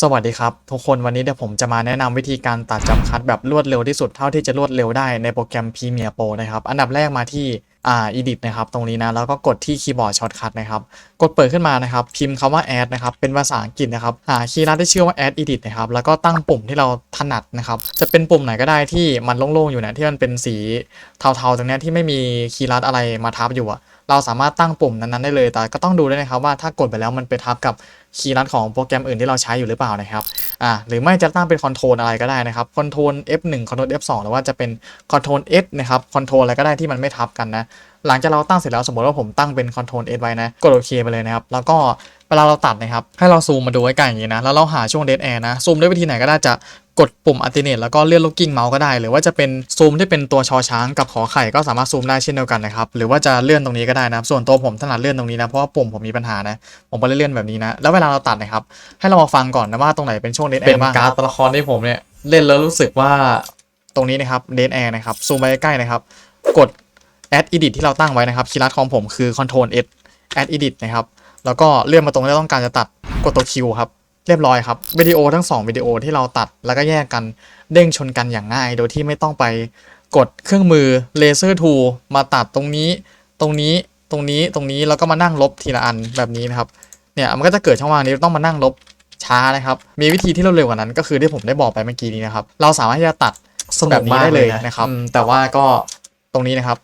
สวัสดีครับทุกคนวันนี้เดี๋ยวผมจะมาแนะนำวิธีการตัดจัมป์คัทแบบรวดเร็วที่สุดเท่าที่จะรวดเร็วได้ในโปรแกรม Premiere Pro นะครับอันดับแรกมาที่อ่า edit นะครับตรงนี้นะแล้วก็กดที่คีย์บอร์ดช็อตคัทนะครับกดเปิดขึ้นมานะครับพิมพ์คำว่า add นะครับเป็นภาษาอังกฤษนะครับหาคีย์ลัดที่ชื่อว่า add edit นะครับแล้วก็ตั้งปุ่มที่เราถนัดนะครับจะเป็นปุ่มไหนก็ได้ที่มันโล่งๆอยู่นะที่มันเป็นสีเทาๆตรงเนี้ยที่ไม่มีคีย์ลัดอะไรมาทับอยู่อะ เราสามารถตั้งปุ่มนั้นๆได้เลย แต่ก็ต้องดูด้วยนะครับว่าถ้ากดไปแล้วมันไปทับกับคีย์ลัดของโปรแกรมอื่นที่เราใช้อยู่หรือเปล่านะครับอ่าหรือไม่จะตั้งเป็นคอนโทรลอะไรก็ได้นะครับคอนโทรล F1 คอนโทรล F2 หรือว่าจะเป็นคอนโทรล S นะครับคอนโทรลอะไรก็ได้ที่มันไม่ทับกันนะหลังจากเราตั้งเสร็จแล้วสมมติว่าผมตั้งเป็นคอนโทรล S ไว้นะกดโอเคไปเลยนะครับแล้วก็เวลาเราตัดนะครับให้เราซูมมาดูใกล้ๆอย่างนี้นะแล้วเราหาช่วง dead air นะซูมด้วยวิธีไหนก็ได้จะ กดปุ่ม alternate แล้วก็เลื่อนลูกกิ้งเมาส์ก็ได้ หรือว่าจะเป็นซูมที่เป็นตัวชอช้างกับขอไข่ก็สามารถซูมได้เช่นเดียวกันนะครับ หรือว่าจะเลื่อนตรงนี้ก็ได้นะครับ ส่วนตัวผมถนัดเลื่อนตรงนี้นะ เพราะว่าปุ่มผมมีปัญหานะ ผมก็เลยเลื่อนแบบนี้นะ แล้วเวลาเราตัดนะครับ ให้เรามาฟังก่อนนะว่าตรงไหนเป็นช่วง dead air เป็นบ้างการ์ดตัวละครที่ผมเนี่ยเล่นแล้วรู้สึกว่าตรงนี้นะครับ dead air นะครับซูมไปใกล้ๆนะครับ กด add edit ที่เราตั้งไว้นะครับคีย์ลัดของผมคือ control s add edit นะครับแล้วก็เลื่อนมาตรงที่เราต้องการจะตัดกดตัว Q ครับ เรียบร้อยครับวิดีโอทั้ง 2วิดีโอที่เราตัดแล้วก็แยกกันเด้งชนกันอย่างง่าย โดยที่ไม่ต้องไปกดเครื่องมือ laser tool มาตัดตรงนี้ ตรงนี้ตรงนี้ตรงนี้แล้วก็มานั่งลบทีละอันแบบนี้นะครับเนี่ยมันก็จะเกิดช่องว่างนี้ต้องมานั่งลบช้านะครับ มีวิธีที่เร็วๆกว่านั้น ก็คือที่ผมได้บอกไปเมื่อกี้นี้นะครับ เราสามารถที่จะตัดสนุแบกบนี้มากได้เลยเลยนะนะครับอืมแต่ว่าก็ตรงนี้นะครับ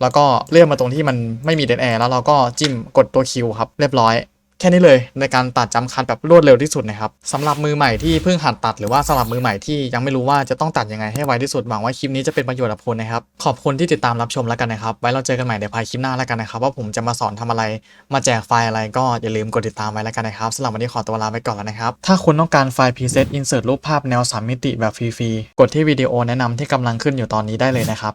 แล้วก็เลื่อนมาตรงที่มันไม่มีเดนแอร์แล้วเราก็จิ้มกดตัวคิวครับ เรียบร้อย แค่นี้เลยในการตัดจำคัดแบบรวดเร็วที่สุดนะครับสำหรับมือใหม่ที่เพิ่งหัดตัดหรือว่าสำหรับมือใหม่ที่ยังไม่รู้ว่าจะต้องตัดยังไงให้ไวที่สุดหวังว่าคลิปนี้จะเป็นประโยชน์กับคนนะครับขอบคุณที่ติดตามรับชมแล้วกันนะครับไว้เราเจอกันใหม่ในภายคลิปหน้าแล้วกันนะครับว่าผมจะมาสอนทำอะไร มาแจกไฟล์อะไรก็อย่าลืมกดติดตามไว้แล้วกันนะครับสำหรับวันนี้ขอตัวลาไปก่อนแล้วนะครับถ้าคุณต้องการไฟล์ preset insert รูปภาพแนวสามมิติแบบฟรีๆกดที่วิดีโอแนะนำที่กำลังขึ้นอยู่ตอนนี้ได้เลยนะครับ